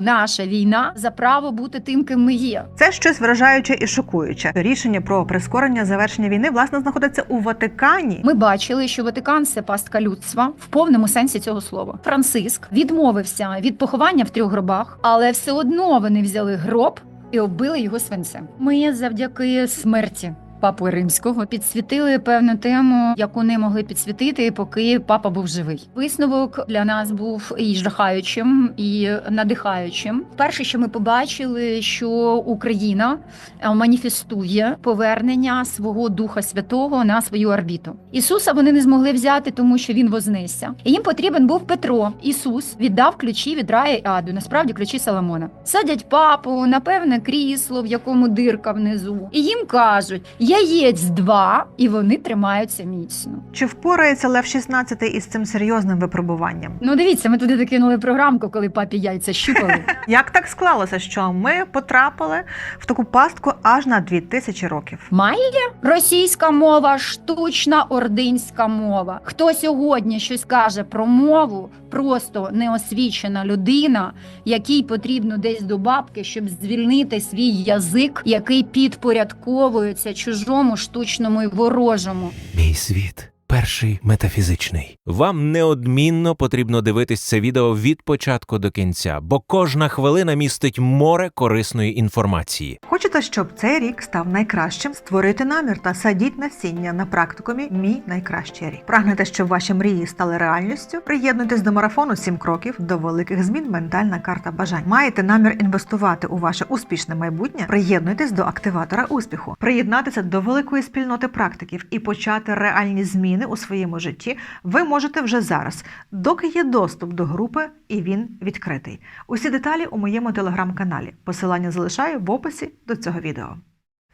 наша війна за право бути тим, ким ми є. Це щось вражаюче і шокуюче. Рішення про прискорення завершення війни власне знаходиться у Ватикані. Ми бачили, що Ватикан це пастка людства в повному сенсі цього слова. Франциск відмовився від поховання в трьох гробах, але все одно вони взяли гроб і оббили його свинцем. Ми завдяки смерті. Папи римського підсвітили певну тему, яку не могли підсвітити, поки папа був живий. Висновок для нас був і жахаючим, і надихаючим. Перше, що ми побачили, що Україна е, маніфестує повернення свого Духа Святого на свою орбіту. Ісуса вони не змогли взяти, тому що він вознесся. І їм потрібен був Петро. Ісус віддав ключі від рая і аду, насправді ключі Соломона. Садять папу на певне крісло, в якому дирка внизу, і їм кажуть: яєць два, і вони тримаються міцно. Чи впорається Лев 16 із цим серйозним випробуванням? Ну дивіться, ми туди докинули програмку, коли папі яйця щупали. Як так склалося, що ми потрапили в таку пастку аж на 2000 років? Має російська мова, штучна ординська мова. Хто сьогодні щось каже про мову, просто неосвічена людина, якій потрібно десь до бабки, щоб звільнити свій язик, який підпорядковується чужому, штучному і ворожому. Мій світ перший метафізичний. Вам неодмінно потрібно дивитись це відео від початку до кінця, бо кожна хвилина містить море корисної інформації. Хочете, щоб цей рік став найкращим? Створити намір та садіть насіння на практикумі Мій найкращий рік. Прагнете, щоб ваші мрії стали реальністю? Приєднуйтесь до марафону «7 кроків до великих змін. Ментальна карта бажань. Маєте намір інвестувати у ваше успішне майбутнє? Приєднуйтесь до активатора успіху, приєднатися до великої спільноти практиків і почати реальні зміни у своєму житті. Ви можете вже зараз, доки є доступ до групи, і він відкритий. Усі деталі у моєму телеграм-каналі. Посилання залишаю в описі до цього відео.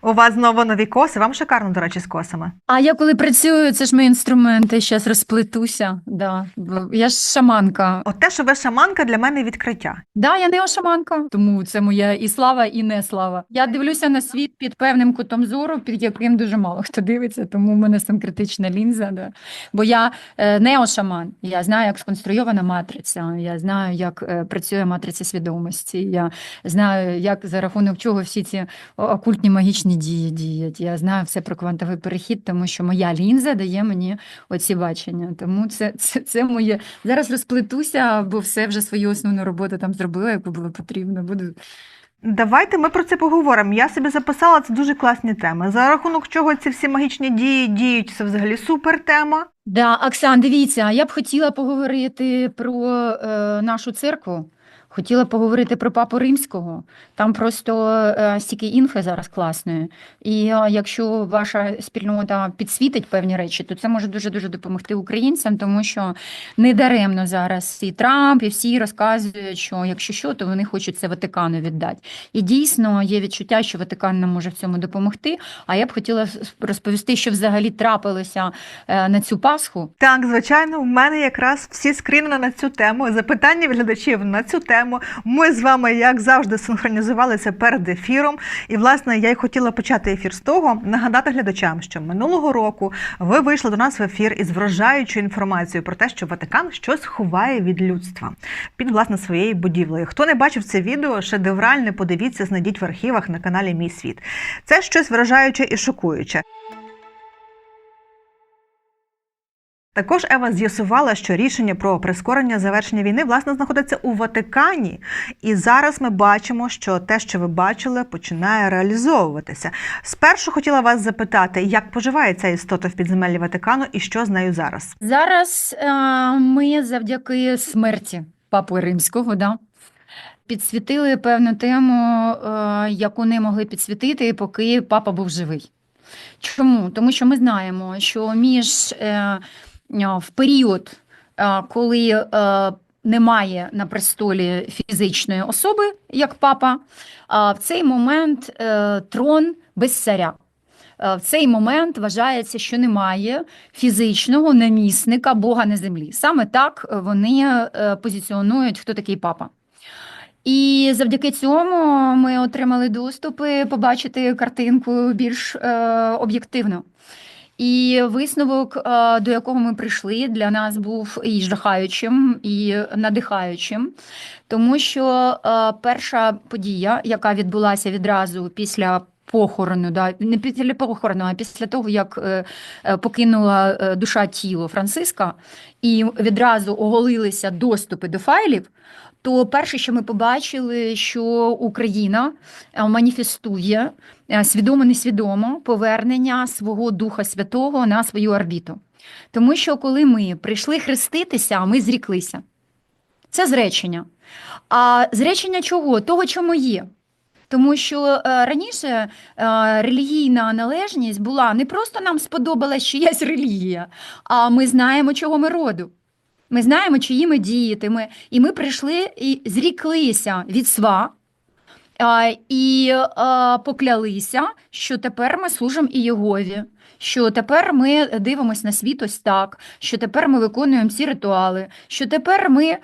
У вас знову нові коси. Вам шикарно, до речі, з косами. А я коли працюю, це ж мої інструменти. Зараз розплетуся. Да. Я ж шаманка. От те, що ви шаманка, для мене відкриття. Да, я не шаманка, тому це моя і слава, і не слава. Я дивлюся на світ під певним кутом зору, під яким дуже мало хто дивиться, тому в мене критична лінза. Да. Бо я е, неошаман. Я знаю, як сконструйована матриця. Я знаю, як е, працює матриця свідомості. Я знаю, як за рахунок чого всі ці окультні магічні дії діють. Я знаю все про квантовий перехід, тому що моя лінза дає мені оці бачення. Тому це, це, це моє Зараз розплетуся, бо все вже свою основну роботу там зробила, яку було потрібно. Буду Давайте ми про це поговоримо. Я собі записала це дуже класні теми. За рахунок чого ці всі магічні дії діють, це взагалі супер тема. Да, Оксан, дивіться, я б хотіла поговорити про е, нашу церкву. Хотіла поговорити про папу римського. Там просто е, стільки інфи зараз класної. І е, якщо ваша спільнота підсвітить певні речі, то це може дуже дуже допомогти українцям, тому що недаремно зараз і Трамп, і всі розказують, що якщо що, то вони хочуть це Ватикану віддати. І дійсно є відчуття, що Ватикан нам може в цьому допомогти. А я б хотіла розповісти, що взагалі трапилося е, на цю Пасху. Так, звичайно, в мене якраз всі скрінери на цю тему, запитання глядачів на цю тему. Ми з вами, як завжди, синхронізувалися перед ефіром. І, власне, я й хотіла почати ефір з того, нагадати глядачам, що минулого року ви вийшли до нас в ефір із вражаючою інформацією про те, що Ватикан щось ховає від людства під власне своєю будівлею. Хто не бачив це відео, шедевральне, подивіться, знайдіть в архівах на каналі Мій світ. Це щось вражаюче і шокуюче. Також Ева з'ясувала, що рішення про прискорення завершення війни власне знаходиться у Ватикані, і зараз ми бачимо, що те, що ви бачили, починає реалізовуватися. Спершу хотіла вас запитати, як поживає ця істота в підземеллі Ватикану і що з нею зараз. Зараз е, ми завдяки смерті папи римського да, підсвітили певну тему, е, яку не могли підсвітити, поки папа був живий. Чому? Тому що ми знаємо, що між е, в період, е, коли е, немає на престолі фізичної особи, як папа, в цей момент е, трон без царя. Е, В цей момент вважається, що немає фізичного намісника Бога на землі. Саме так е, вони е, позиціонують, хто такий папа. І завдяки цьому ми отримали доступи побачити картинку більш е, об'єктивно. І висновок, е, до якого ми прийшли, для нас був і жахаючим, і надихаючим, тому що е, перша подія, яка відбулася відразу після похорону, да, не після похорону, а після того, як е, е, покинула е, душа тіло Франциска, і відразу оголилися доступи до файлів. То перше, що ми побачили, що Україна маніфестує е, свідомо-несвідомо повернення свого Духа Святого на свою орбіту. Тому що коли ми прийшли хреститися, ми зріклися. Це зречення. А зречення чого? Того, чому є. Тому що е, раніше е, релігійна належність була не просто нам сподобалась чиясь релігія, а ми знаємо, чого ми роду. Ми знаємо, чиї ми діти. Ми, і ми прийшли і зріклися від сва і поклялися, що тепер ми служимо і Єгові, що тепер ми дивимося на світ ось так, що тепер ми виконуємо ці ритуали, що тепер ми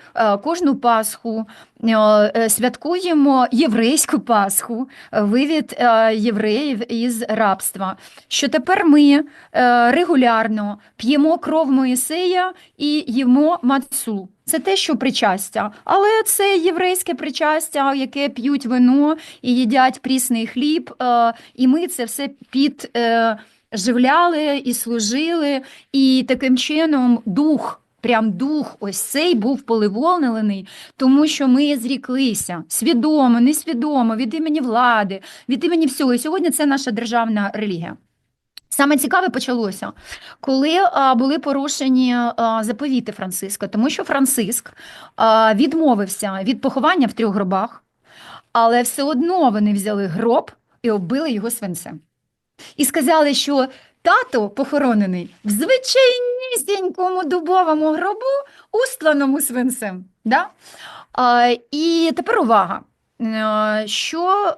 кожну Пасху е, святкуємо єврейську Пасху, е, вивід євреїв із рабства, що тепер ми е, регулярно п'ємо кров Моїсея і їмо мацу. Це те, що причастя, але це єврейське причастя, яке п'ють вино і їдять прісний хліб, е, і ми це все підживляли і служили, і таким чином дух. Прям дух ось цей був поливонелений, тому що ми зріклися свідомо, несвідомо, від імені влади, від імені всього. І сьогодні це наша державна релігія. Саме цікаве почалося, коли а, були порушені а, заповіти Франциска, тому що Франциск а, відмовився від поховання в трьох гробах, але все одно вони взяли гроб і оббили його свинцем. І сказали, що тато похоронений в звичайнісінькому дубовому гробу, устланому свинцем. Да? А, і тепер увага, що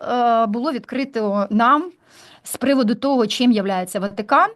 було відкрито нам з приводу того, чим є Ватикан.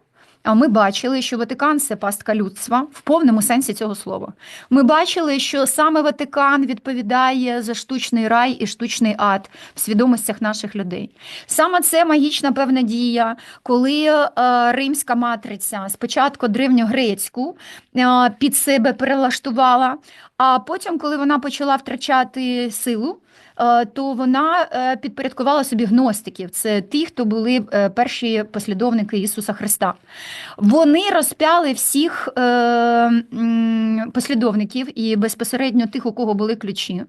Ми бачили, що Ватикан це пастка людства в повному сенсі цього слова. Ми бачили, що саме Ватикан відповідає за штучний рай і штучний ад в свідомостях наших людей. Саме це магічна певна дія, коли е, римська матриця спочатку древньогрецьку е, під себе перелаштувала, а потім, коли вона почала втрачати силу. Е, То вона е, підпорядкувала собі гностиків. Це ті, хто були е, перші послідовники Ісуса Христа. Вони розпяли всіх послідовників і безпосередньо тих, у кого були ключі.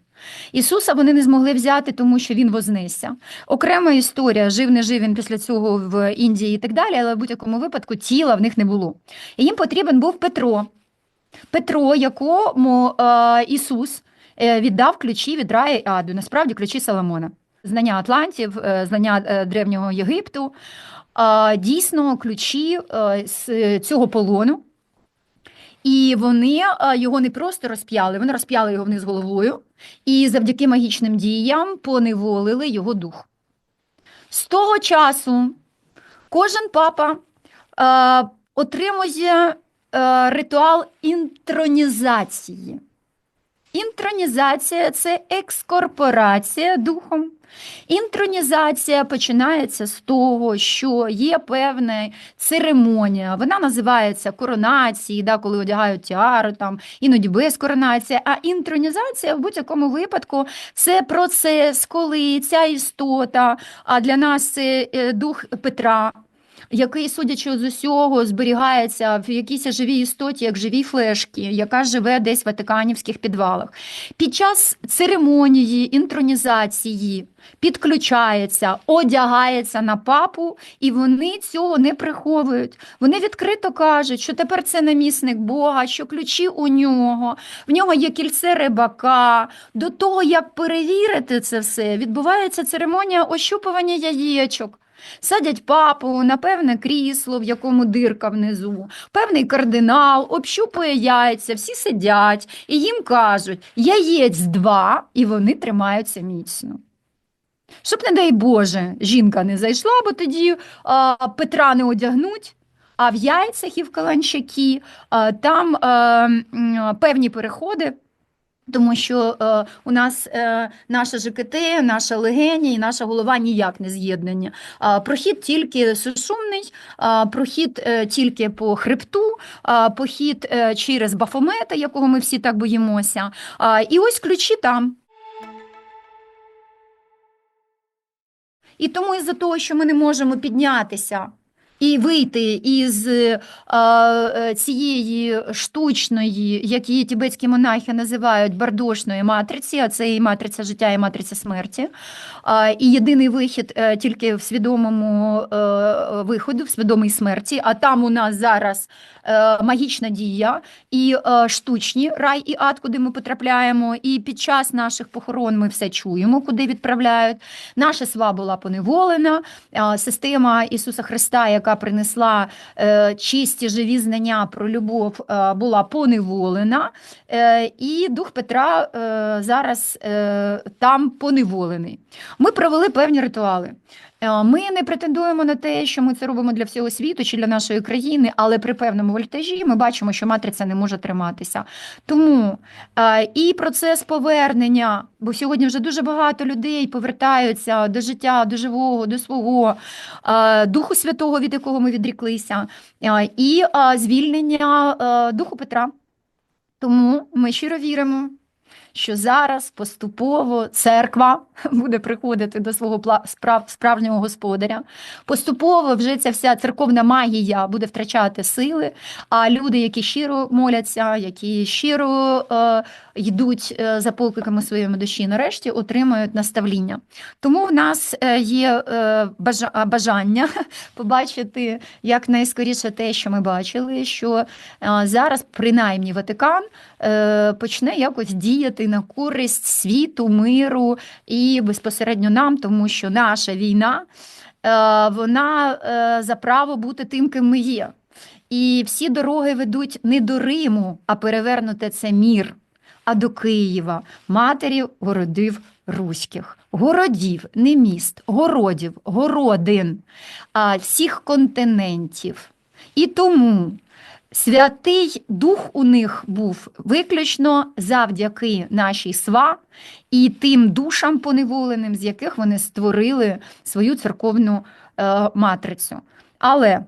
Ісуса вони не змогли взяти, тому що він вознесся. Окрема історія, жив не жив він після цього в Індії і так далі, але в будь-якому випадку тіла в них не було. І їм потрібен був Петро. Петро, якому е, Ісус віддав ключі від раю аду, насправді ключі Соломона. Знання Атлантів, е, знання е, древнього Єгипту, е, дійсно ключі е, з цього полону. І вони е, його не просто розп'яли, вони розп'яли його вниз головою і завдяки магічним діям поневолили його дух. З того часу кожен папа е, отримує е, ритуал інтронізації. Інтронізація це екскорпорація духом. Інтронізація починається з того, що є певна церемонія. Вона називається коронацією, да, коли одягають тіару, там, іноді без коронації. А інтронізація в будь-якому випадку це процес, коли ця істота, а для нас це е, дух Петра. Який, судячи з усього, зберігається в якійсь живій істоті, як живій флешки, яка живе десь в ватиканівських підвалах. Під час церемонії, інтронізації підключається, одягається на папу, і вони цього не приховують. Вони відкрито кажуть, що тепер це намісник Бога, що ключі у нього, в нього є кільце рибака. До того, як перевірити це все, відбувається церемонія ощупування яєчок. Садять папу на певне крісло, в якому дирка внизу, певний кардинал общупує яйця, всі сидять і їм кажуть яєць два, і вони тримаються міцно. Щоб, не дай Боже, жінка не зайшла, бо тоді а, Петра не одягнуть. А в яйцях і в каланчакі там а, певні переходи Тому що е, у нас е, наше ЖКТ, наша легені і наша голова ніяк не з'єднані. А, прохід тільки сушумний, а, прохід е, тільки по хребту, а, похід е, через бафомета, якого ми всі так боїмося. А, і ось ключі там. І тому із-за того, що ми не можемо піднятися і вийти із е, е, цієї штучної, як її тібетські монахи називають, бардошної матриці, а це і матриця життя, і матриця смерті. А, І єдиний вихід е, тільки в свідомому е, виходу, в свідомій смерті. А там у нас зараз е, магічна дія і е, штучні рай і ад, куди ми потрапляємо. І під час наших похорон ми все чуємо, куди відправляють. Наша сва була поневолена. а, Система Ісуса Христа, яка принесла е, чисті живі знання про любов, е, була поневолена. Е, І дух Петра зараз там поневолений. Ми провели певні ритуали. Е, Ми не претендуємо на те, що ми це робимо для всього світу чи для нашої країни, але при певному вольтажі ми бачимо, що матриця не може триматися. Тому е, і процес повернення, бо сьогодні вже дуже багато людей повертаються до життя, до живого, до свого е, Духу Святого, від якого ми відріклися, і звільнення Духу Петра. Тому ми щиро віримо, що зараз поступово церква буде приходити до свого справжнього господаря. Поступово вже ця вся церковна магія буде втрачати сили, а люди, які щиро моляться, які щиро е, йдуть е, за покликами своєї душі, нарешті отримають наставління. Тому в нас е, є е, бажання побачити якнайскоріше те, що ми бачили, що зараз принаймні Ватикан почне якось діяти на користь світу, миру і безпосередньо нам, тому що наша війна е, вона е, за право бути тим, ким ми є. І всі дороги ведуть не до Риму, а перевернути це мір, а до Києва, матері городів руських, городів, не міст, городів, городин, всіх континентів. І тому Святий Дух у них був виключно завдяки нашій сва і тим душам поневоленим, з яких вони створили свою церковну е, матрицю. Але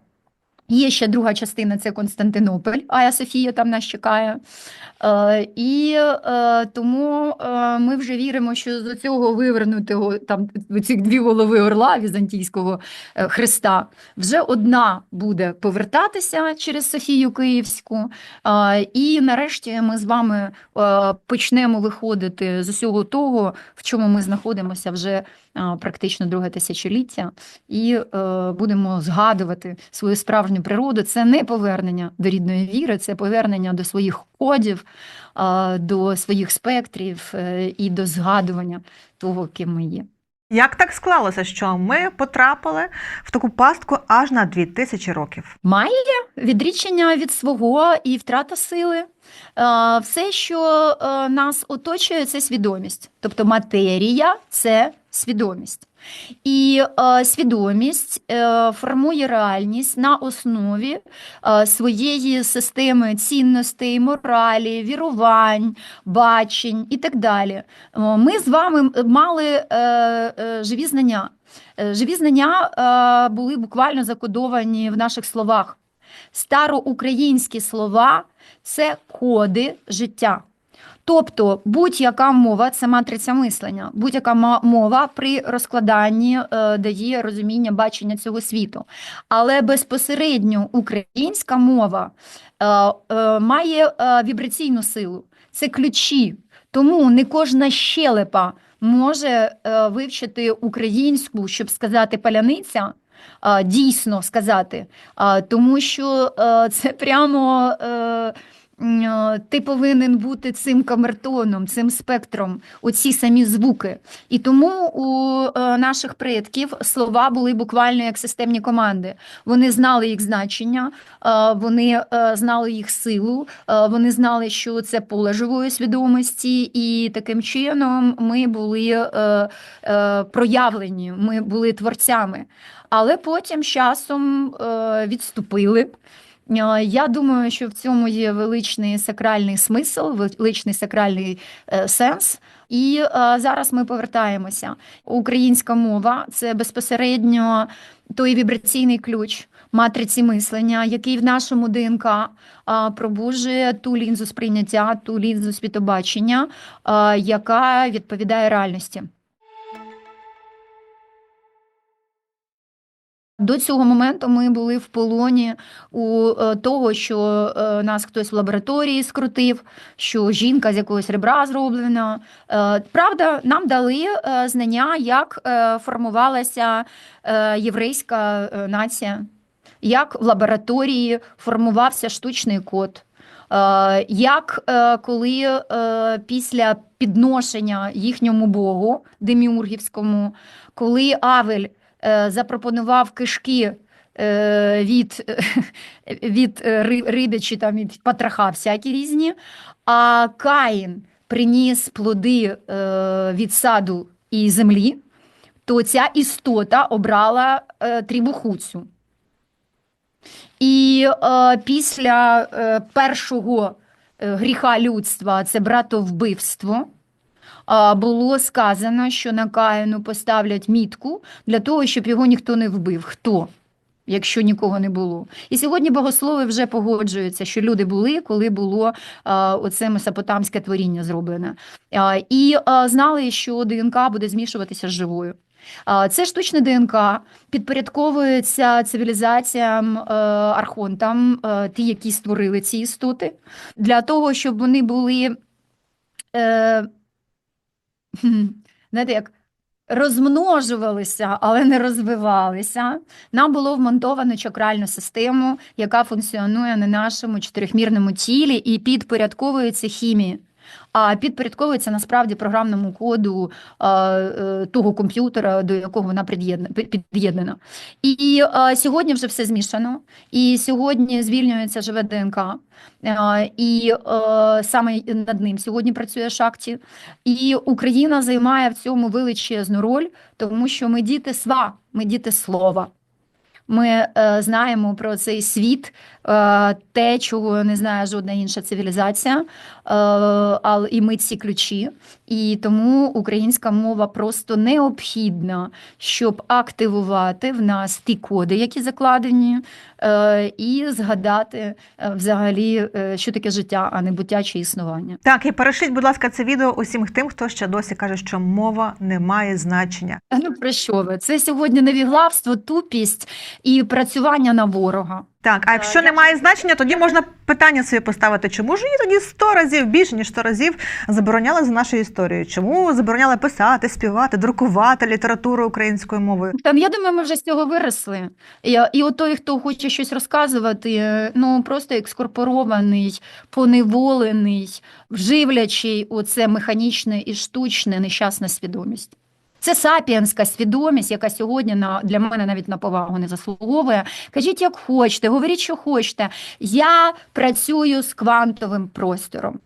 є ще друга частина це Константинополь, Ая Софія там нас чекає. Е, і е, тому е, ми вже віримо, що з цього вивернутого там ці дві голови орла візантійського е, Христа вже одна буде повертатися через Софію Київську. А, І нарешті ми з вами е, почнемо виходити з усього того, в чому ми знаходимося вже практично друге тисячоліття, і е, будемо згадувати свою справжню природу. Це не повернення до рідної віри, це повернення до своїх кодів, до своїх спектрів е, і до згадування того, ким ми є. Як так склалося, що ми потрапили в таку пастку аж на 2000 років? Має відрічення від свого і втрата сили. Е, Все, що е, нас оточує, це свідомість. Тобто матерія це свідомість. І е, свідомість е, формує реальність на основі е, своєї системи цінностей, моралі, вірувань, бачень і так далі. Ми з вами мали е, е, живі знання. Е, Живі знання е, були буквально закодовані в наших словах. Староукраїнські слова це коди життя. Тобто будь-яка мова це матриця мислення, будь-яка мова при розкладанні е, дає розуміння бачення цього світу. Але безпосередньо українська мова е, е, має вібраційну силу, це ключі. Тому не кожна щелепа може вивчити українську, щоб сказати паляниця. Дійсно сказати, тому що це прямо ти повинен бути цим камертоном, цим спектром, оці самі звуки. І тому у е, наших предків слова були буквально як системні команди. Вони знали їх значення, е, вони е, знали їх силу, е, вони знали, що це поле живої свідомості, і таким чином ми були е, е, проявлені, ми були творцями. Але потім з часом е, відступили. Е, Я думаю, що в цьому є величний сакральний смисл, величний сакральний е, сенс. І е, зараз ми повертаємося. Українська мова це безпосередньо той вібраційний ключ матриці мислення, який в нашому ДНК а, пробуджує ту лінзу сприйняття, ту лінзу світобачення, яка відповідає реальності. До цього моменту ми були в полоні у е, того, що е, нас хтось в лабораторії скрутив, що жінка з якогось ребра зроблена. Е, Правда, нам дали знання, як формувалася єврейська нація, як в лабораторії формувався штучний код. Як коли після підношення їхньому богу деміургівському, коли Авель запропонував кишки е, від, від е, риби чи там від потроха всякі різні, а Каїн приніс плоди е, від саду і землі, то ця істота обрала е, трібухуцю. І е, після е, першого е, гріха людства, це братовбивство, було сказано, що на Каїну поставлять мітку для того, щоб його ніхто не вбив. Хто? Якщо нікого не було. І сьогодні богослови вже погоджуються, що люди були, коли було а, оце месопотамське творіння зроблене. А, і а, знали, що ДНК буде змішуватися з живою. А, Це штучне ДНК підпорядковується цивілізаціям, е, архонтам, е, ті, які створили ці істоти, для того, щоб вони були, е, хм, знаєте, як розмножувалися, але не розвивалися. Нам було вмонтовано чакральну систему, яка функціонує на нашому чотирьохмірному тілі і підпорядковується хімії. А підпорядковується насправді програмному коду е, того комп'ютера, до якого вона під'єднана. І сьогодні вже все змішано, і сьогодні звільнюється живе ДНК, і а, саме над ним сьогодні працює Шакті. І Україна займає в цьому величезну роль, тому що ми діти сва, ми діти слова. Ми е, знаємо про цей світ, е, те, чого не знає жодна інша цивілізація, е, і ми ці ключі. І тому українська мова просто необхідна, щоб активувати в нас ті коди, які закладені, е, і згадати е, взагалі, е, що таке життя, а не буття чи існування. Так, і перешліть, будь ласка, це відео усім тим, хто ще досі каже, що мова не має значення. Ну про що ви? Це сьогодні невіглавство, тупість і працювання на ворога. Так, а якщо я- не має значення, тоді можна питання собі поставити, чому ж її тоді 100 разів більше ніж 100 разів забороняли за нашою історією? Чому забороняли писати, співати, друкувати літературу українською мовою? Там я думаю, ми вже з цього виросли. І, і от той, хто хоче щось розказувати, е, ну просто екскорпорований, поневолений, вживлячий оце механічне і штучне нещасна свідомість. Це сапіенська свідомість, яка сьогодні на для мене навіть на повагу не заслуговує. Кажіть, як хочете, говоріть, що хочете. Я працюю з квантовим простором.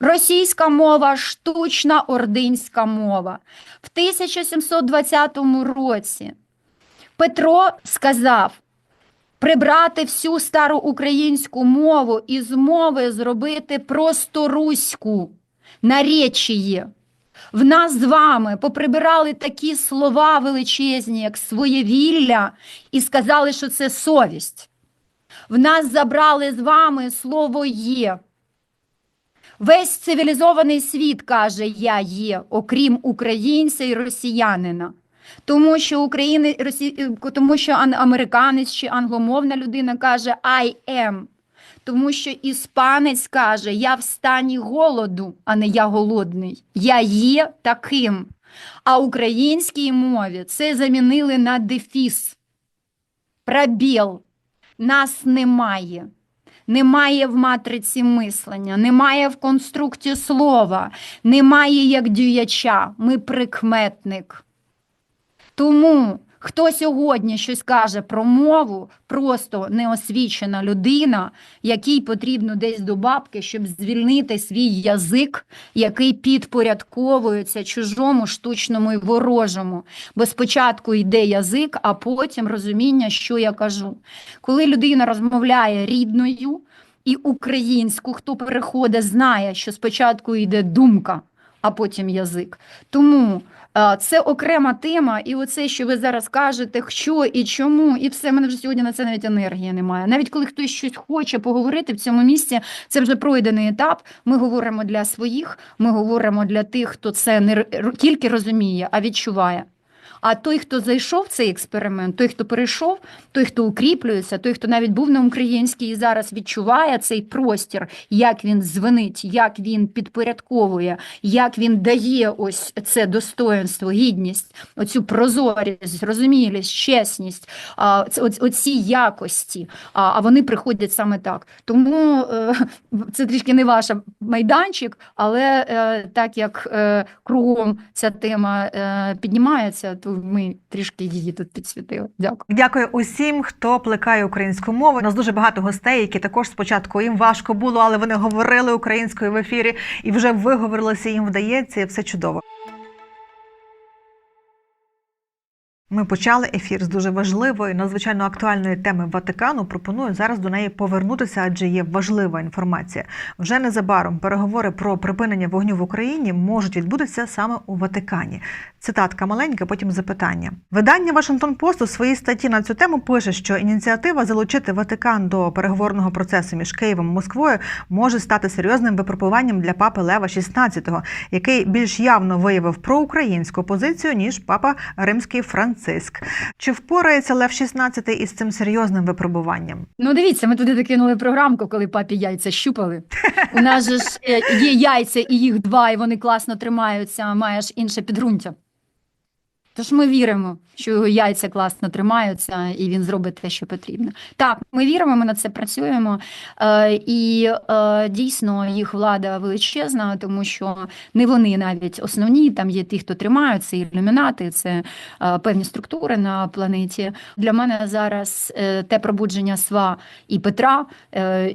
Російська мова, штучна ординська мова. В 1720 році Петро сказав прибрати всю стару українську мову і з мови зробити просто руську наречіє. В нас з вами поприбирали такі слова величезні, як своєвілля, і сказали, що це совість. В нас забрали з вами слово є. Весь цивілізований світ каже Я є, окрім українця і росіянина. Тому що України, росі... тому що американець чи англомовна людина каже I am. Тому що іспанець каже Я в стані голоду, а не я голодний. Я є таким. А українській мові це замінили на дефіс. Пробіл. Нас немає. Немає в матриці мислення, немає в конструкті слова, немає як діяча. Ми прикметник. Тому Хто сьогодні щось каже про мову, просто неосвічена людина, якій потрібно десь до бабки, щоб звільнити свій язик, який підпорядковується чужому, штучному і ворожому. Бо спочатку йде язик, а потім розуміння, що я кажу. Коли людина розмовляє рідною і українську, хто переходить, знає, що спочатку йде думка, а потім язик. Тому е, це окрема тема, і оце, що ви зараз кажете, що і чому, і все. в Мене вже сьогодні на це навіть енергії немає. Навіть коли хтось щось хоче поговорити в цьому місці, це вже пройдений етап. Ми говоримо для своїх, ми говоримо для тих, хто це не тільки розуміє, а відчуває. А той, хто зайшов в цей експеримент, той, хто перейшов, той, хто укріплюється, той, хто навіть був на українській і зараз відчуває цей простір, як він звенить, як він підпорядковує, як він дає ось це достоинство, гідність, оцю прозорість, зрозумілість, чесність, оці якості. А, вони приходять саме так. Тому е, це трішки не ваш майданчик, але е, так як е, кругом ця тема піднімається, то ми трішки її тут підсвітили. Дякую. Дякую усім, хто плекає українську мову. У нас дуже багато гостей, які також спочатку їм важко було, але вони говорили українською в ефірі і вже виговорилися, їм вдається, і все чудово. Ми почали ефір з дуже важливої, надзвичайно актуальної теми Ватикану. Пропоную зараз до неї повернутися, адже є важлива інформація. Вже незабаром переговори про припинення вогню в Україні можуть відбутися саме у Ватикані. Цитатка маленька, потім запитання. Видання Вашингтон Пост у своїй статті на цю тему пише, що ініціатива залучити Ватикан до переговорного процесу між Києвом і Москвою може стати серйозним випробуванням для папи Лева XVI, який більш явно виявив проукраїнську позицію ніж папа Римський Франциск. Чи впорається Лев 16 із цим серйозним випробуванням? Ну, дивіться, ми туди докинули програмку, коли папі яйця щупали. У нас же ж е, є яйця, і їх два, і вони класно тримаються, маєш інше підґрунтя. Тож ми віримо, що його яйця класно тримаються, і він зробить те, що потрібно. Так, ми віримо, ми над це працюємо. Е, і е, дійсно їх влада величезна, тому що не вони навіть основні, там є ті, хто тримають, це ілюмінати, це е, певні структури на планеті. Для мене зараз те пробудження Сва і Петра,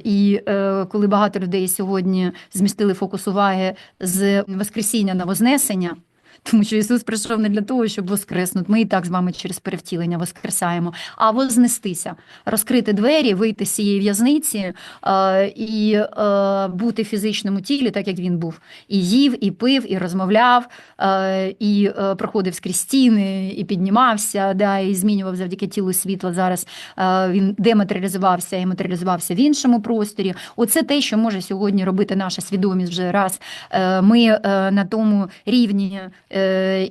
і коли багато людей сьогодні змістили фокус уваги з Воскресіння на Вознесення. Тому що Ісус прийшов не для того, щоб воскреснути. Ми і так з вами через перевтілення воскресаємо, а вознестися, розкрити двері, вийти з цієї в'язниці е, і е, бути в фізичному тілі, так як він був. І їв, і пив, і розмовляв, е, і е, проходив скрізь стіни, і піднімався, да, і змінював завдяки тілу світла. Зараз е, він дематеріалізувався і матеріалізувався в іншому просторі. Оце те, що може сьогодні робити наша свідомість вже раз. Е, Ми е, на тому рівні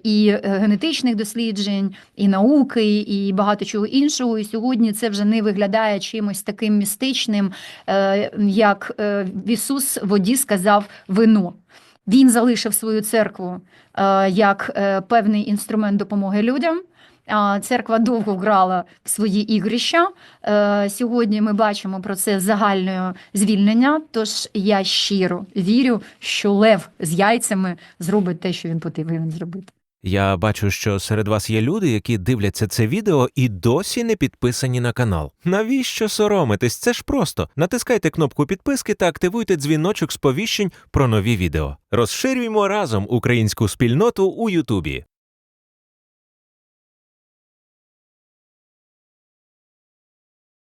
і е, генетичних досліджень, і науки, і багато чого іншого. І сьогодні це вже не виглядає чимось таким містичним, е, як е, Ісус воді сказав вино. Він залишив свою церкву е, як е, певний інструмент допомоги людям. Церква довго грала в свої ігрища. Е, Сьогодні ми бачимо процес загального звільнення. Тож я щиро вірю, що лев з яйцями зробить те, що він потрібен зробити. Я бачу, що серед вас є люди, які дивляться це відео і досі не підписані на канал. Навіщо соромитись? Це ж просто. Натискайте кнопку підписки та активуйте дзвіночок сповіщень про нові відео. Розширюємо разом українську спільноту у Ютубі.